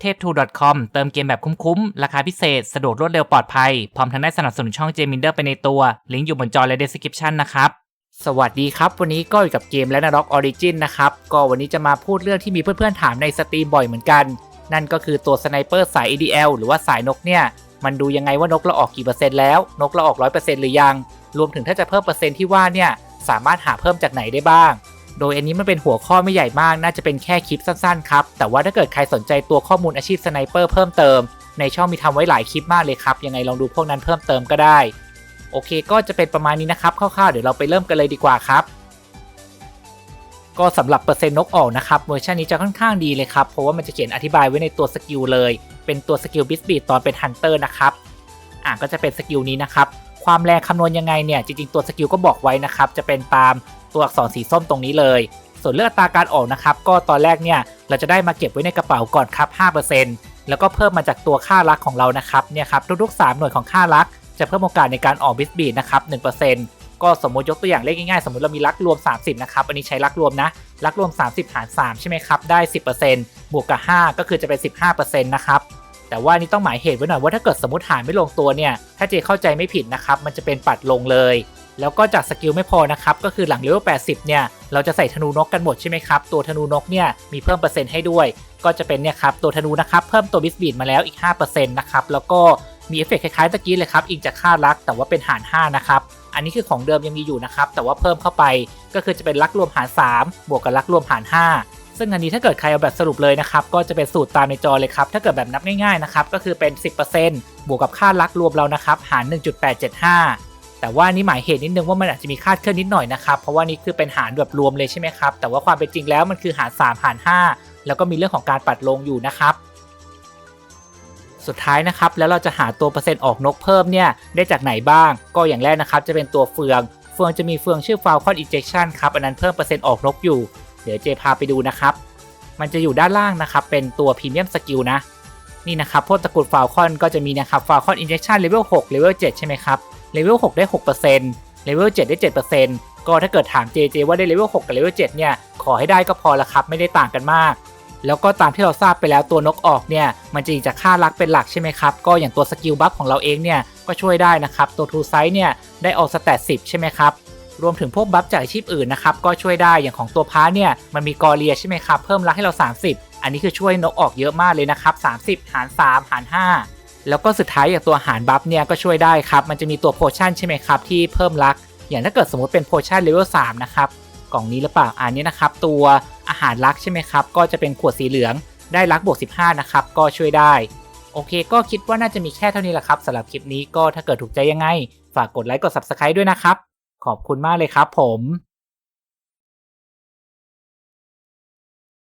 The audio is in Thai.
เทพทู .com เติมเกมแบบคุ้มๆ ราคาพิเศษ สะดวกรวดเร็วปลอดภัย พร้อมทั้งได้สนับสนุนช่องเจมินเดอร์ไปในตัว ลิงก์อยู่บนจอและ description นะครับ สวัสดีครับ วันนี้ก็อยู่กับเกมและนาร็อกออริจินนะครับ ก็วันนี้จะมาพูดเรื่องที่มีเพื่อนๆ ถามในสตรีมบ่อยเหมือนกัน นั่นก็คือตัวสไนเปอร์สาย EDL หรือว่าสายนกเนี่ย มันดูยังไงว่านกเราออกกี่เปอร์เซ็นต์แล้ว นกเราออกร้อยเปอร์เซ็นต์หรือยัง รวมถึงถ้าจะเพิ่มเปอร์เซ็นต์ที่ว่าเนี่ย สามารถหาเพิ่มจากไหนได้บ้าง โดยอันนี้มันเป็นหัวข้อไม่ใหญ่มาก น่าจะเป็นแค่คลิปสั้นๆครับ แต่ว่าถ้าเกิดใครสนใจตัวข้อมูลอาชีพสไนเปอร์เพิ่มเติม ในช่องมีทำไว้หลายคลิปมากเลยครับ ยังไงลองดูพวกนั้นเพิ่มเติมก็ได้ โอเค ก็จะเป็นประมาณนี้นะครับ คร่าวๆ เดี๋ยวเราไปเริ่มกันเลยดีกว่าครับ ก็สำหรับเปอร์เซ็นต์นกออกนะครับเวอร์ชันนี้จะค่อนข้างดีเลยครับ เพราะว่ามันจะเขียนอธิบายไว้ในตัวสกิลเลย เป็นตัวสกิลบิสบีตอนเป็นฮันเตอร์นะครับ อ่าก็จะเป็นสกิลนี้นะครับ ความแรงคำนวณยังไงเนี่ย จริงๆ ตัวสกิลก็บอกไว้นะครับ จะเป็นตามตัวอักษรสีส้มตรงนี้เลย ส่วนเลือกอัตราการออกนะครับ ก็ตอนแรกเนี่ยเราจะได้มาเก็บไว้ในกระเป๋าก่อนครับ 5%แล้วก็เพิ่มมาจากตัวค่ารักของเรานะครับ เนี่ยครับทุกๆ 3 หน่วยของค่ารัก จะเพิ่มโอกาสในการออกบิสบีดนะครับ 1%ก็สมมติยกตัวอย่างเลขง่ายๆ สมมติเรามีรักรวม 30 นะครับ อันนี้ใช้รักรวมนะ รักรวม 30 หาร 3 ใช่ไหมครับ ได้ 10%บวกกับ 5 ก็คือจะเป็น 15%นะครับ แต่ว่านี่ต้องหมายเหตุไว้หน่อยว่าถ้าเกิดสมมติหารไม่ลงตัวเนี่ย ถ้าเจเข้าใจไม่ผิดนะครับ มันจะเป็นปัดลงเลย แล้วก็จากสกิลไม่พอนะครับ ก็คือหลังเลเวล80 เนี่ย เราจะใส่ธนูนกกันหมดใช่ไหมครับ ตัวธนูนกเนี่ยมีเพิ่มเปอร์เซ็นต์ให้ด้วย ก็จะเป็นเนี่ยครับตัวธนูนะครับเพิ่มตัวบิสบีดมาแล้วอีก5%นะครับ แล้วก็มีเอฟเฟกต์คล้ายๆตะกี้เลยครับ อิงจากค่ารัก แต่ว่าเป็นหาร 5 นะครับ อันนี้คือของเดิมยังมีอยู่นะครับ แต่ว่าเพิ่มเข้าไป ก็คือจะเป็นลักรวมหาร 3 บวกกับลักรวมหาร 5 ซึ่งอันนี้ถ้าเกิดใครเอาแบบสรุปเลยนะครับ ก็จะเป็นสูตรตามในจอเลยครับ ถ้าเกิดแบบนับง่ายๆนะครับ ก็คือเป็น 10%บวกกับค่าลักรวมเรานะครับ หาร 1.875 แต่ว่านี่หมายเหตุนิดนึงว่ามันอาจจะมีคาดเคลื่อนนิดหน่อยนะครับ เพราะว่านี่คือเป็นหารแบบรวมเลยใช่ไหมครับ แต่ว่าความเป็นจริงแล้วมันคือหาร 3 หาร 5 แล้วก็มีเรื่องของการปัดลงอยู่นะครับสุดท้ายนะครับแล้วเราจะหาตัวเปอร์เซ็นต์ออกนกเพิ่มเนี่ยได้จากไหนบ้าง ก็อย่างแรกนะครับจะเป็นตัวเฟือง เฟืองจะมีเฟืองชื่อ Falcon Injection ครับอันนั้นเพิ่มเปอร์เซ็นต์ออกนกอยู่ เดี๋ยวเจพาไปดูนะครับ มันจะอยู่ด้านล่างนะครับ เป็นตัวพรีเมียมสกิลนะ นี่นะครับพวกตะกูล Falcon ก็จะมีนะครับ Falcon Injection Level 6 Level 7ใช่ไหมครับ Level 6ได้6% Level 7ได้ 7%ก็ถ้าเกิดถาม JJ ว่าได้ Level 6กับ Level 7เนี่ยขอให้ได้ก็พอละครับไม่ได้ต่างกันมากแล้วก็ตามที่เราทราบไปแล้วตัวนกออกเนี่ย มันจะอิงจากค่ารักเป็นหลักใช่ไหมครับ ก็อย่างตัวสกิลบัฟของเราเองเนี่ย ก็ช่วยได้นะครับ ตัวทูไซส์เนี่ย ได้ออกสแตท10ใช่ไหมครับ รวมถึงพวกบัฟจากอาชีพอื่นนะครับก็ช่วยได้อย่างของตัวพาร์เนี่ยมันมีกอเรียใช่ไหมครับเพิ่มรักให้เรา 30 อันนี้คือช่วยนกออกเยอะมากเลยนะครับ30 หาร 3 หาร 5 แล้วก็สุดท้ายอย่างตัวหารบัฟเนี่ยก็ช่วยได้ครับมันจะมีตัวโพชั่นใช่ไหมครับที่เพิ่มรัก อย่างถ้าเกิดสมมติเป็นโพชั่นเลเวล3นะครับกล่องนี้หรือเปล่าอันนี้นะครับตัวอาหารรักใช่ไหมครับก็จะเป็นขวดสีเหลืองได้รักบวก15นะครับก็ช่วยได้โอเค ก็คิดว่าน่าจะมีแค่เท่านี้แหละครับสำหรับคลิปนี้ก็ถ้าเกิดถูกใจยังไง ฝากกดไลค์กด Subscribe ด้วยนะครับ ขอบคุณมากเลยครับผม